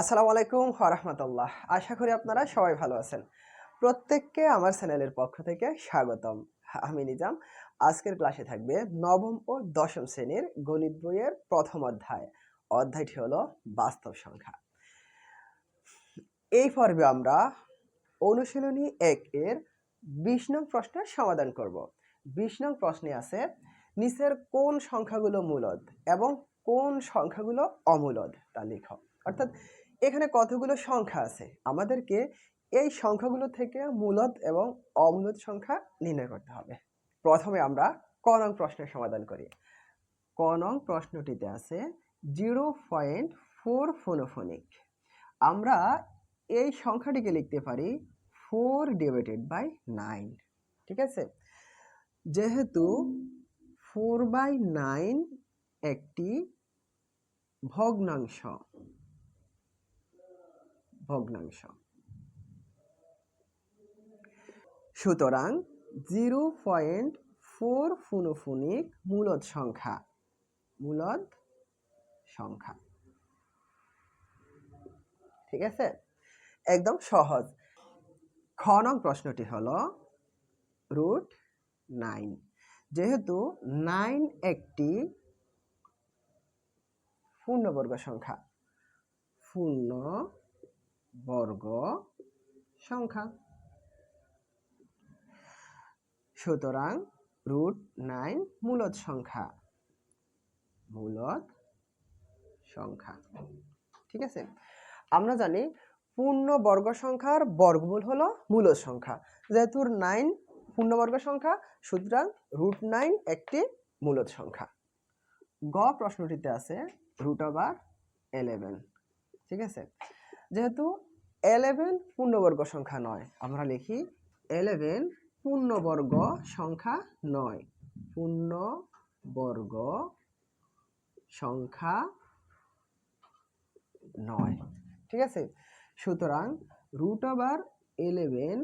আসসালামু আলাইকুম রহমতুল্লাহ। আশা করি আপনারা সবাই ভালো আছেন। প্রত্যেককে আমার চ্যানেলের পক্ষ থেকে স্বাগতম। আমি নিজাম। আজকের ক্লাসে থাকবে নবম ও দশম শ্রেণির গণিত বইয়ের প্রথম অধ্যায়। অধ্যায়টি হলো বাস্তব সংখ্যা। এই পর্বে আমরা অনুশীলনী এক এর বিশ নং প্রশ্নের সমাধান করব। বিশ নং প্রশ্নে আছে, নিচের কোন সংখ্যাগুলো মূলদ এবং কোন সংখ্যাগুলো অমূলদ তা লিখো। অর্থাৎ এখানে কতগুলো সংখ্যা আছে? আমাদেরকে এই সংখ্যাগুলো থেকে মূলদ এবং অমূলদ সংখ্যা নির্ণয় করতে হবে। প্রথমে আমরা ক নং প্রশ্নের সমাধান করি। ক নং প্রশ্নটিতে আছে জিরো পয়েন্ট ফোর ফোনোফোনিক। আমরা এই সংখ্যাটিকে লিখতে পারি ফোর ডিভাইডেড বাই নাইন। ঠিক আছে? যেহেতু ফোর বাই নাইন একটি ভগ্নাংশ ভগ্নাংশ। সুতরাং জিরো পয়েন্ট ফোর ফুনোফোনিক মূলদ সংখ্যা মূলদ সংখ্যা। ঠিক আছে? একদম সহজ। খ নং প্রশ্নটি হলো রুট নাইন। যেহেতু নাইন একটি পূর্ণবর্গ সংখ্যা, পূর্ণ বর্গ সংখ্যা। সুতরাং রুট নাইন মূলত সংখ্যা। মূলত সংখ্যা। ঠিক আছে? আমরা জানি পূর্ণ বর্গ সংখ্যার বর্গমূল হলো মূলদ সংখ্যা। যেহেতু নাইন পূর্ণবর্গ সংখ্যা, সুতরাং রুট নাইন একটি মূলদ সংখ্যা। গ প্রশ্নটিতে আছে রুট ওভার এলেভেন। ঠিক আছে? যেহেতু এলেভেন পূর্ণবর্গ সংখ্যা নয়, আমরা লিখি এলেভেন পূর্ণবর্গ সংখ্যা নয়। পূর্ণবর্গ সংখ্যা নয়। ঠিক আছে? সুতরাং রুট ওভার এলেভেন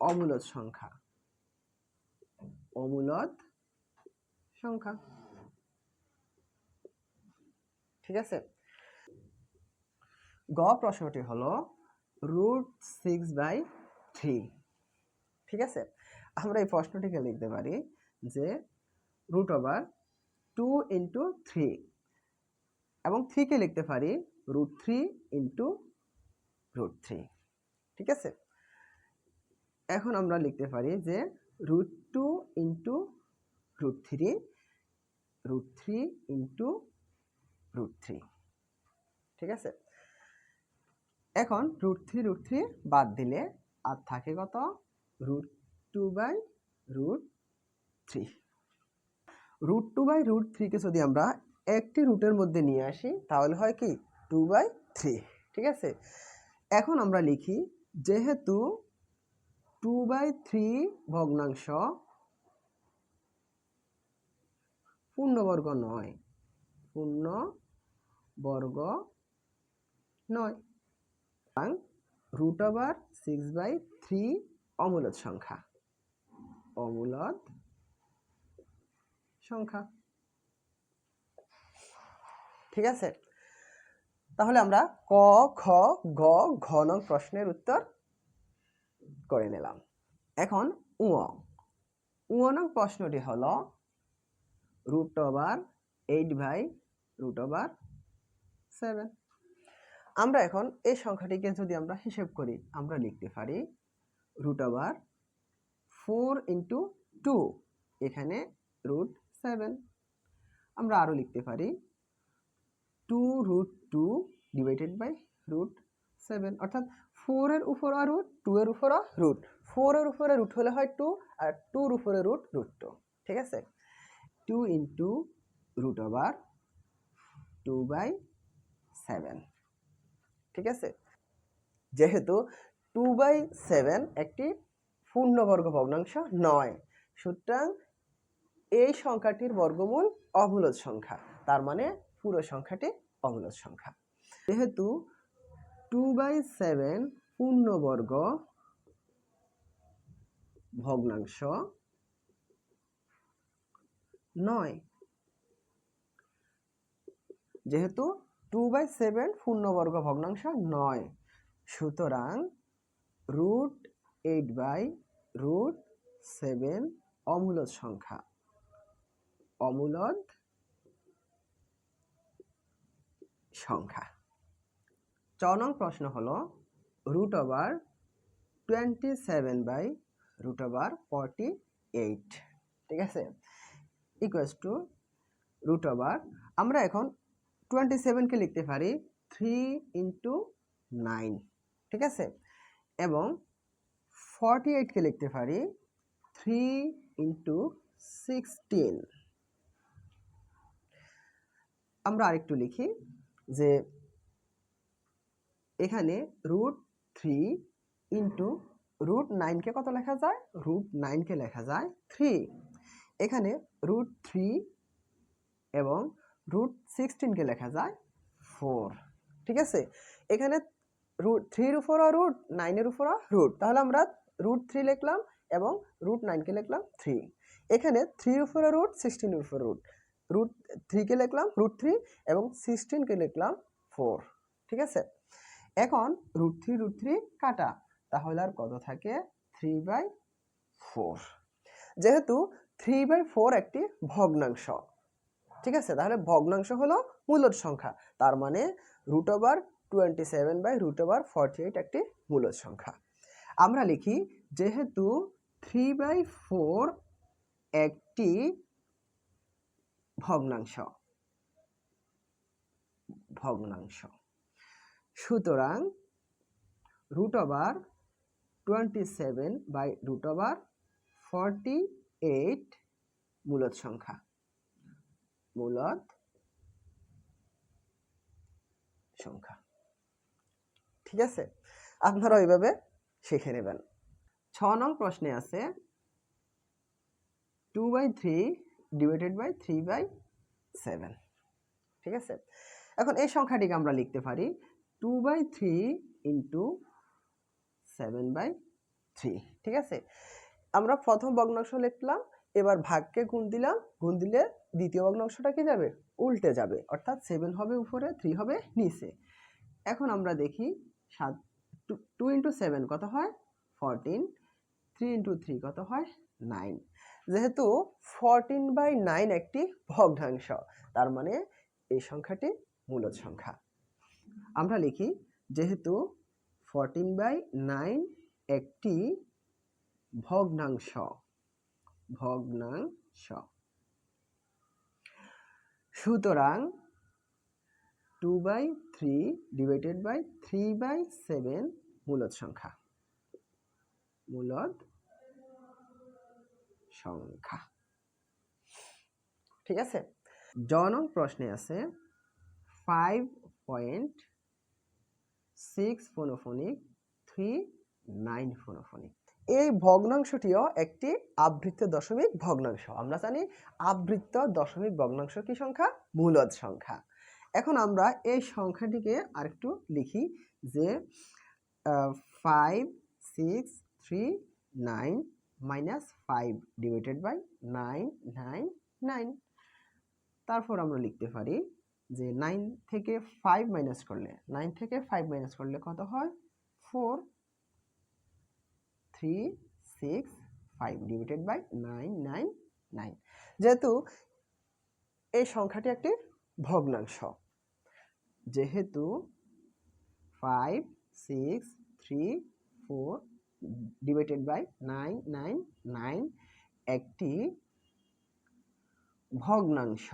অমূলত সংখ্যা। অমূলত সংখ্যা। ঠিক আছে? গ প্রশ্নটি হলো রুট সিক্স বাই থ্রি ঠিক আছে? আমরা এই প্রশ্নটিকে লিখতে পারি যে root over two into three এবং থ্রিকে লিখতে পারি root three into root three ঠিক আছে? এখন আমরা লিখতে পারি যে root two into root three root three into root three ঠিক আছে? এখন রুট থ্রি রুট থ্রি বাদ দিলে আর থাকে কত? Root two by root three root two by root থ্রিকে যদি আমরা একটি রুটের মধ্যে নিয়ে আসি, তাহলে হয় কি? টু বাই থ্রি ঠিক আছে? এখন আমরা লিখি, যেহেতু টু বাই থ্রি ভগ্নাংশ পূর্ণবর্গ নয় পূর্ণ বর্গ নয়। সুতরাং root over six by three অমূলদ সংখ্যা। অমূলদ সংখ্যা। ঠিক আছে? তাহলে আমরা ক, খ, গ, ঘ প্রশ্নের উত্তর করে নিলাম। এখন উঁ উঁ নং প্রশ্নটি হল root over eight by root over seven আমরা এখন এই সংখ্যাটিকে যদি আমরা হিসেব করি, আমরা লিখতে পারি root over four into two এখানে রুট সেভেন আমরা আরও লিখতে পারি two root two divided by root seven অর্থাৎ ফোরের উপরও রুট টু এর উপরও রুট ফোরের উপরে রুট হলে হয় টু আর টুর উপরে রুট রুট টু ঠিক আছে? Two into root over two by seven ঠিক আছে? যেহেতু টু বাই সেভেন একটি পূর্ণবর্গ ভগ্নাংশ নয়, সুতরাং এই সংখ্যাটির বর্গমূল অমূলদ সংখ্যা, তার মানে পুরো সংখ্যাটি অমূলদ সংখ্যা। যেহেতু টু বাই সেভেন পূর্ণবর্গ ভগ্নাংশ নয়, যেহেতু টু বাই সেভেন পূর্ণবর্গ ভগ্নাংশ নয়। সুতরাং root eight by root seven অমূলদ সংখ্যা। অমূলদ সংখ্যা। চ নং প্রশ্ন হলো root over twenty seven by root over forty eight ঠিক আছে? Equals to root over. আমরা এখন টোয়েন্টি সেভেনকে লিখতে পারি থ্রি ইন্টু নাইন ঠিক আছে? এবং ফর্টি এইটকে লিখতে পারি থ্রি ইন্টু সিক্সটিন আমরা আরেকটু লিখি যে এখানে রুট থ্রি ইন্টু রুট নাইনকে কত লেখা যায়? রুট নাইনকে লেখা যায় থ্রি এখানে রুট থ্রি এবং রুট সিক্সটিনকে লেখা যায় ফোর ঠিক আছে? এখানে রুট থ্রির উপরও রুট নাইনের উপরও রুট তাহলে আমরা রুট থ্রি লিখলাম এবং রুট নাইনকে লিখলাম থ্রি এখানে থ্রির উপরে রুট সিক্সটিনের উপরে রুট রুট থ্রিকে লিখলাম রুট থ্রি এবং সিক্সটিনকে লিখলাম ফোর ঠিক আছে? এখন রুট থ্রি রুট থ্রি কাটা। তাহলে আর কত থাকে? থ্রি বাই ফোর যেহেতু থ্রি বাই ফোর একটি ভগ্নাংশ ঠিক আছে? তাহলে ভগ্নাংশ হলো মূলদ সংখ্যা। তার মানে root over twenty seven by root over forty eight একটি মূলদ সংখ্যা। আমরা লিখি, যেহেতু থ্রি বাই ফোর একটি ভগ্নাংশ। ভগ্নাংশ। সুতরাং root over twenty seven by root over forty eight মূলদ সংখ্যা। মূলদ সংখ্যা। ঠিক আছে? আপনারা ওইভাবে শিখে নেবেন। ছ নং প্রশ্নে আছে two by three divided by three by seven ঠিক আছে? এখন এই সংখ্যাটিকে আমরা লিখতে পারি two by three into seven by three ঠিক আছে? আমরা প্রথম ভগ্নাংশ লিখলাম এবার ভাগকে গুণ দিলাম, গুণ দিলে দ্বিতীয় ভগ্নাংশটা কি যাবে? উল্টে যাবে। অর্থাৎ সেভেন হবে উপরে থ্রি হবে নিচে। এখন আমরা দেখি সাত টু ইন্টু সেভেন কত হয়? ফরটিন থ্রি ইন্টু থ্রি কত হয়? নাইন যেহেতু ফরটিন বাই নাইন একটি ভগ্নাংশ, তার মানে এই সংখ্যাটি মূলদ সংখ্যা। আমরা লিখি, যেহেতু ফরটিন বাই নাইন একটি ভগ্নাংশ ভগ্নাংশ। সুতরাং two by three divided by three by seven মূলদ সংখ্যা। মূলদ সংখ্যা। ঠিক আছে? জনক প্রশ্নে আছে ফাইভ পয়েন্ট সিক্স ফোনোফোনিক থ্রি নাইন ফোনোফোনিক এই ভগ্নাংশটিও একটি আবৃত্ত দশমিক ভগ্নাংশ। আমরা জানি আবৃত্ত দশমিক ভগ্নাংশ কি সংখ্যা? মূলদ সংখ্যা। এখন আমরা এই সংখ্যাটিকে আরেকটু লিখি যে five six three nine minus five divided by nine nine nine তারপর আমরা লিখতে পারি যে নাইন থেকে ফাইভ মাইনাস করলে নাইন থেকে ফাইভ মাইনাস করলে কত হয়? Four three six five divided by nine nine nine যেহেতু এই সংখ্যাটি একটি ভগ্নাংশ, যেহেতু five six three four divided by nine nine nine একটি ভগ্নাংশ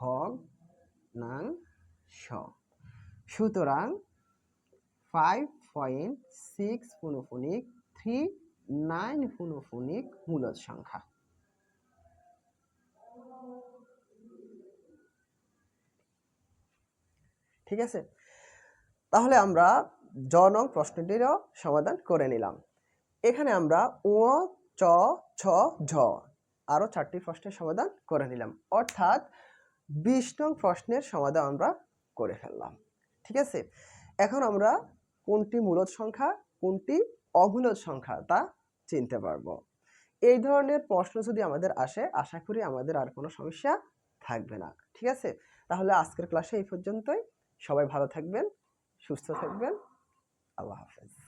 ভগ্নাংশ। সুতরাং ফাইভ পয়েন্ট সিক্স পুনঃফনিক থ্রি নাইন পুনঃফনিক মূলদ সংখ্যা। ঠিক আছে? তাহলে আমরা জ নং প্রশ্নটিরও সমাধান করে নিলাম। এখানে আমরা ও চ ছ ঝ আরও চারটি প্রশ্নের সমাধান করে নিলাম। অর্থাৎ বিশ নং প্রশ্নের সমাধান আমরা করে ফেললাম। ঠিক আছে? এখন আমরা কোনটি মূলদ সংখ্যা, কোনটি অমূলদ সংখ্যা তা চিনতে পারব। এই ধরনের প্রশ্ন যদি আমাদের আসে, আশা করি আমাদের আর কোনো সমস্যা থাকবে না, ঠিক আছে? তাহলে আজকের ক্লাসে এই পর্যন্তই। সবাই ভালো থাকবেন, সুস্থ থাকবেন। আল্লাহ হাফেজ।